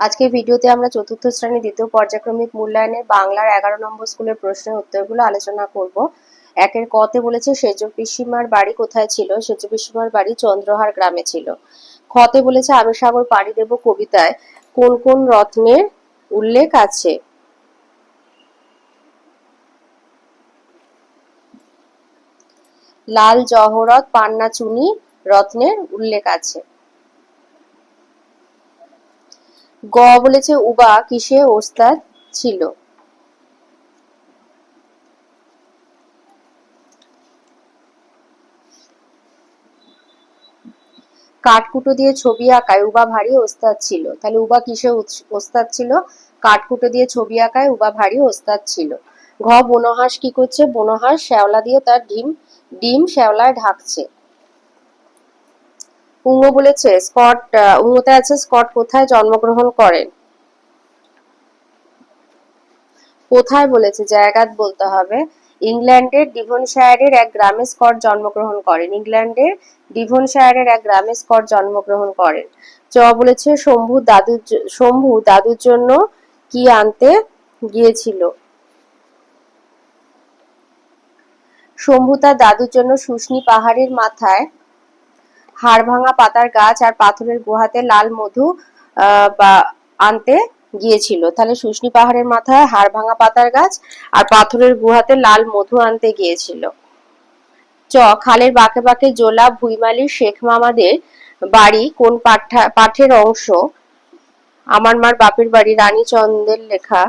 আজকের ভিডিওতে আমরা চতুর্থ শ্রেণি দ্বিতীয় পর্যায়ক্রমিক মূল্যায়নের বাংলার এগারো নম্বর স্কুলের প্রশ্নের উত্তরগুলো আলোচনা করব। একের কতে বলেছে, সেজ পিসিমার বাড়ি কোথায় ছিল? সেজ পিসিমার বাড়ি চন্দ্রহার গ্রামে ছিল। খতে বলেছে আমি সাগর পাড়ি দেব কবিতায়। কোন কোন রত্নের উল্লেখ আছে? লাল জহরত পান্না চুনি রত্নের উল্লেখ আছে। গ বলেছে, উবা কিসে ওস্তাদ ছিল? কাঠকুটো দিয়ে ছবি আঁকায়, উবা ভারী ওস্তাদ ছিল। তাহলে উবা কিসে ওস্তাদ ছিল? কাঠকুটো দিয়ে ছবি আঁকায়, উবা ভারী ওস্তাদ ছিল। ঘ, বনহাঁস কি করছে? বনহাঁস শ্যাওলা দিয়ে তার ডিম ডিম শ্যাওলায় ঢাকছে। উঙ্গ বলেছে, স্কট উঙ্গতে আছে, স্কট কোথায় জন্মগ্রহণ করেন? কোথায় বলেছে, জায়গাত বলতে হবে। ইংল্যান্ডের ডিভনশায়ারের এক গ্রামে স্কট জন্মগ্রহণ করেন। ইংল্যান্ডের ডিভনশায়ারের এক গ্রামে স্কট জন্মগ্রহণ করেন। চ বলেছে, শম্ভু দাদুর শম্ভু দাদুর জন্য কি আনতে গিয়েছিল? শম্ভু তার দাদুর জন্য শুশনি পাহাড়ের মাথায় হাড় ভাঙা পাতার গাছ আর পাথরের গুহাতে লাল মধু আহ, আনতে গিয়েছিল। তাহলে শুশনি পাহাড়ের মাথায় হাড় ভাঙা পাতার গাছ আর পাথরের গুহাতে লাল মধু আনতে গিয়েছিল। চ খালের বাঁকে বাঁকে জোলা ভুইমালি শেখ মামাদের বাড়ি কোন পাঠা পাঠের অংশ? আমার মার বাপের বাড়ি রানীচন্দ্রের লেখা।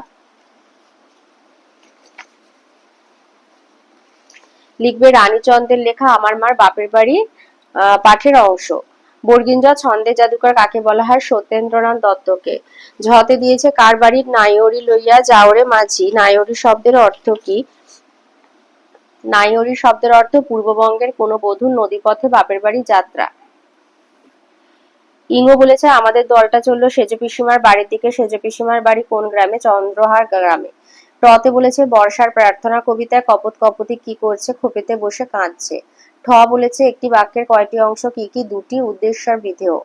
লিখবে রানীচন্দ্রের লেখা আমার মার বাপের বাড়ি পাঠের অংশ। বর্গিঞ্জা ছন্দে জাদুকর কাকে বলা হয়? সত্যেন্দ্রনাথ দত্তকে। ঝতে দিয়েছে, কার বাড়ির নাইওরি লইয়া যাওরে মাঝি। নাইওরি শব্দের অর্থ কি? নাইওরি শব্দের অর্থ পূর্ববঙ্গের কোনো বধূর নদীপথে বাপের বাড়ি যাত্রা। ইঙ্গ বলেছে, আমাদের দলটা চলল সেজে পিসিমার বাড়ির দিকে। সেজে পিসিমার বাড়ি কোন গ্রামে? চন্দ্রহার গ্রামে। টতে বলেছে, বর্ষার প্রার্থনা কবিতায় কপত কপতি কি করছে? খোপেতে বসে কাঁদছে। ঠ বলেছে একটি বাক্যের কয়টি অংশ, কি কি, দুটি উদ্দেশ্যর বিধেয়।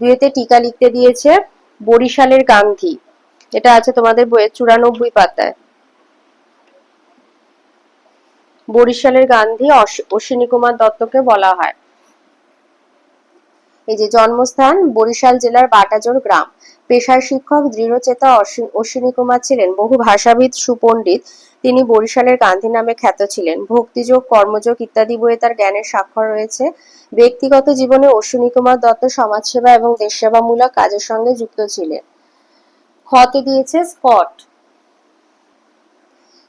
দুয়েতে টিকা লিখতে দিয়েছে বরিশালের গান্ধী। এটা আছে তোমাদের বইয়ের চুরানব্বই পাতায়। বরিশালের গান্ধী অশ- অশ্বিনী কুমার দত্তকে বলা হয়। এই যে জন্মস্থান বরিশাল জেলার বাটাজোর গ্রাম। পেশায় শিক্ষক দৃঢ়চেতা অশ্বিনী কুমার ছিলেন। বহু ভাষাবিদ সুপণ্ডিত। তিনি বরিশালের গান্ধী নামে খ্যাত ছিলেন। ভক্তিযোগ, কর্মযোগ ইত্যাদি বইয়ে তার জ্ঞানের স্বাক্ষর রয়েছে। ব্যক্তিগত জীবনে অশ্বিনী কুমার দত্ত সমাজসেবা এবং দেশসেবামূলক কাজের সঙ্গে যুক্ত ছিলেন। খতে দিয়েছে স্কট।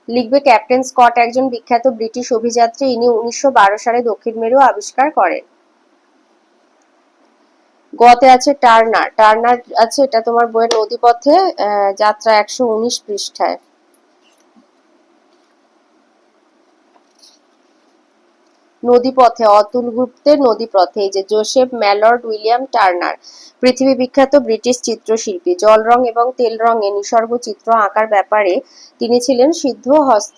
লিখবে ক্যাপ্টেন স্কট একজন বিখ্যাত ব্রিটিশ অভিযাত্রী। ইনি উনিশশো বারো সালে দক্ষিণ মেরু আবিষ্কার করেন। গতে আছে টার্নার। টার্নার আছে এটা তোমার বইয়ের নদীপথে যাত্রা একশো উনিশ পৃষ্ঠায়। নদীপথে, অতুল গুপ্তের নদীপথে, এই যে জোসেফ ম্যালর্ড উইলিয়াম টার্নার, পৃথিবী বিখ্যাত ব্রিটিশ চিত্রশিল্পী। জল রং এবং তেল রঙে নিসর্গ চিত্র আঁকার ব্যাপারে তিনি ছিলেন সিদ্ধ হস্ত।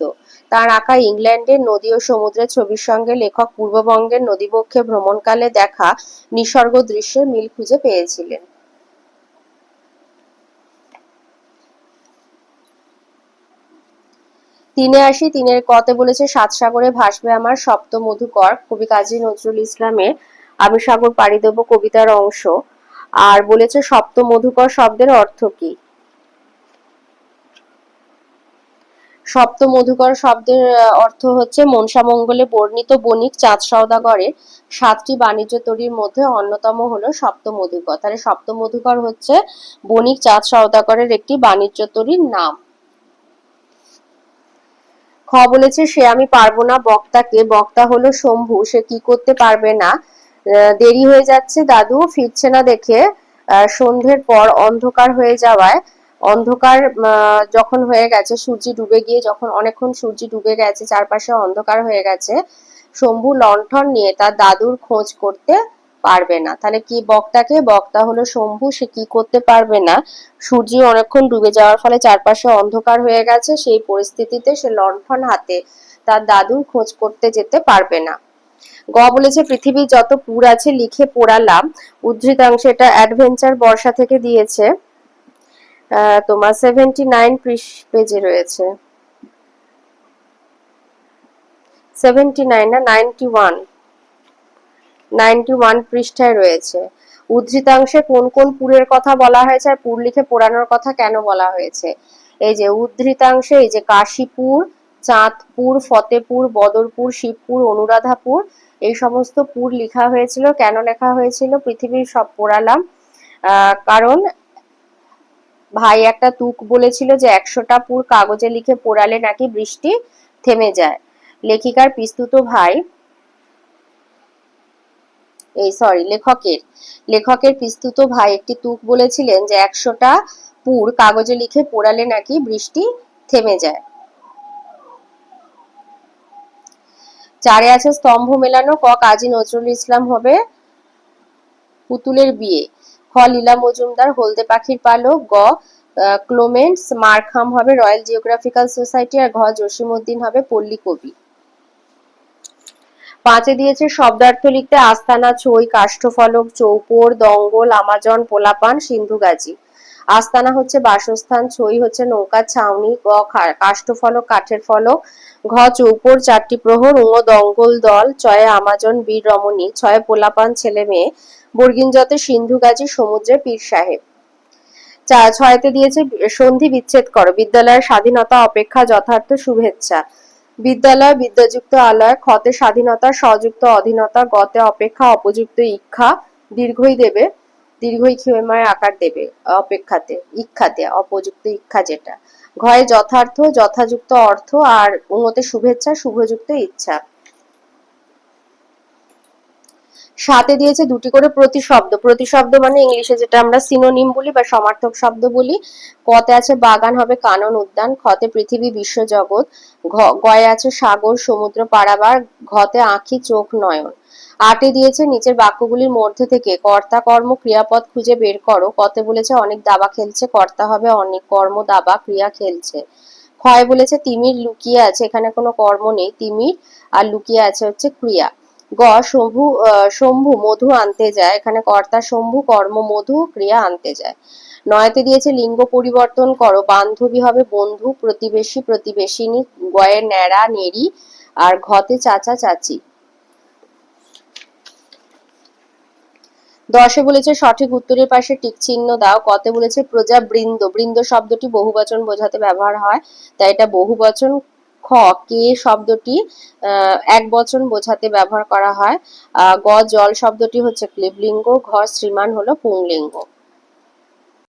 তার আঁকা ইংল্যান্ডের নদী ও সমুদ্রের ছবির সঙ্গে লেখক পূর্ববঙ্গের নদীবক্ষে ভ্রমণকালে দেখা নিসর্গ দৃশ্যের মিল খুঁজে পেয়েছিলেন। তিনে আসি, তিনের কতে বলেছে, সাত সাগরে ভাসবে আমার সপ্ত মধুকর, কবি কাজী নজরুল ইসলামের, আমি সাগর পাড়ি দেব কবিতার অংশ। আর বলেছে সপ্ত মধুকর শব্দের অর্থ কি? সপ্ত মধুকর শব্দের অর্থ হচ্ছে মনসামঙ্গলে বর্ণিত বণিক চাঁদ সওদাগরের সাতটি বাণিজ্য তরীর মধ্যে অন্যতম হলো সপ্ত মধুকর। তাহলে সপ্ত মধুকর হচ্ছে বণিক চাঁদ সওদাগরের একটি বাণিজ্য তরীর নাম। খ বলেছে, সে আমি পারব না বক্তাকে। বক্তা হলো শম্ভু, সে কি করতে পারবে না? দেরি হয়ে যাচ্ছে, দাদু। ফিরছে না দেখে। সন্ধ্যের পর অন্ধকার হয়ে যাওয়ায়। অন্ধকার যখন হয়ে গেছে, সূর্য ডুবে গিয়ে যখন অনেকক্ষণ সূর্য ডুবে গেছে, চারপাশে অন্ধকার হয়ে গেছে, শম্ভু লণ্ঠন নিয়ে তার দাদুর খোঁজ করতে পারবে না। তাহলে কি বক্তাকে? বক্তা হলো শম্ভু, সে কি করতে পারবে না? সূর্য অনেকক্ষণ ডুবে যাওয়ার ফলে চারপাশে অন্ধকার হয়ে গেছে, সেই পরিস্থিতিতে সে লণ্ঠন হাতে তার দাদুর খোঁজ করতে যেতে পারবে না। গ বলেছে, পৃথিবীর যত পুর আছে, লিখে পোড়ালাম। উদ্ধৃতাংশ এটা অ্যাডভেঞ্চার বর্ষা থেকে দিয়েছে। তোমার সেভেন্টি নাইন পেজে রয়েছে। সেভেন্টি নাইন না নাইনটি ওয়ান নাইনটি ওয়ান পৃষ্ঠায় রয়েছে। উদ্ধৃতাংশে কোন কোন পুরের কথা বলা হয়েছে আর পুর লিখে পোড়ানোর কথা কেন বলা হয়েছে? এই যে উদ্ধৃতাংশে, এই যে কাশীপুর, চাঁদপুর, ফতেপুর, বদরপুর, শিবপুর, অনুরাধাপুর, এই সমস্ত পুর লেখা হয়েছিল। কেন লেখা হয়েছিল? পৃথিবীর সব পোড়ালাম। কারণ ভাই একটা তুক বলেছিল যে একশোটা পুর কাগজে লিখে পোড়ালে নাকি বৃষ্টি থেমে যায়। লেখিকার পিস্তুত ভাই এই সরি লেখকের। লেখকের পিস্তুত ভাই একটি তুক বলেছিলেন যে, একশোটা পুর কাগজে লিখে পোড়ালে নাকি বৃষ্টি থেমে যায়। চারে আছে স্তম্ভ মেলানো, ক কাজী নজরুল ইসলাম হবে পুতুলের বিয়ে। খ লীলা মজুমদার, হলদে পাখির পালক, গ ক্লোমেন্টস, মারখাম হবে রয়্যাল জিওগ্রাফিক্যাল সোসাইটি, আর ঘ জসিমউদ্দিন হবে পল্লী কবি। পাঁচে দিয়েছে শব্দার্থ লিখতে আস্তানা, ছই, কাষ্ঠফলক, চৌপর, দঙ্গল, আমাজন, পোলাপান, সিন্ধু সিন্ধুগাজি আস্তানা হচ্ছে বাসস্থান, ছই হচ্ছে নৌকা, ছাউনি, গ কাষ্ঠফলক, কাঠের ফলক, ঘ, চৌপর, চারটি প্রহর ও দঙ্গল, দল, ছয়ে, আমাজন, বীর রমণী, ছয়ে, পোলাপান, ছেলে মেয়ে বর্গিনজতে সিন্ধুগাজি সমুদ্রে পীর সাহেব। ছয়তে দিয়েছে সন্ধি বিচ্ছেদ করো, বিদ্যালয়ের স্বাধীনতা, অপেক্ষা, যথার্থ শুভেচ্ছা। বিদ্যালয় বিদ্যাযুক্ত আলয় ক্ষতে স্বাধীনতা সযুক্ত অধীনতা, গতে অপেক্ষা, অপযুক্ত ইচ্ছা দীর্ঘই দেবে, দীর্ঘই ক্ষেমায় আকার দেবে, অপেক্ষাতে ইচ্ছাতে অপযুক্ত ইচ্ছা যেটা। ঘয়ে যথার্থ, যথাযুক্ত অর্থ আর উন্নতি শুভেচ্ছা, শুভযুক্ত ইচ্ছা। সাথে দিয়েছে দুটি করে প্রতিশব্দ। প্রতিশব্দ মানে ইংলিশে যেটা আমরা সিনোনিম বলি বা সমার্থক শব্দ বলি। কতে আছে বাগান হবে কানন উদ্যান, খতে পৃথিবী বিশ্বজগৎ ঘ- গয়ে আছে সাগর, সমুদ্র, পারাবার, ঘতে আঁখি, চোখ, নয়ন। আটে দিয়েছে নিচের বাক্যগুলির মধ্যে থেকে, কর্তা, কর্ম, ক্রিয়াপদ খুঁজে বের করো। কতে বলেছে অনেক দাবা খেলছে, কর্তা হবে অনেক কর্ম, দাবা, ক্রিয়া খেলছে। ক্ষয় বলেছে তিমির লুকিয়ে আছে, এখানে কোনো কর্ম নেই, তিমির আর লুকিয়ে আছে হচ্ছে ক্রিয়া। গ শম্ভু শম্ভু মধু আনতে যায়। এখানে কর্তা শম্ভু, কর্ম মধু, ক্রিয়া আনতে যায়। নয়তে দিয়েছে, লিঙ্গ পরিবর্তন করো। বান্ধবী হবে বন্ধু, প্রতিবেশী, প্রতিবেশিনী, গয়ের ন্যাড়া, নেড়ি, আর ঘতে চাচা, চাচি। দশে বলেছে, সঠিক উত্তরের পাশে টিক চিহ্ন দাও। কতে বলেছে প্রজা বৃন্দ বৃন্দ শব্দটি বহুবচন বোঝাতে ব্যবহার হয়, তাই এটা বহুবচন খ, কে শব্দটি এক বচন বোঝাতে ব্যবহার করা হয়। গ, জল শব্দটি হচ্ছে ক্লিবলিঙ্গ, ঘ, শ্রীমান হলো পুংলিঙ্গ।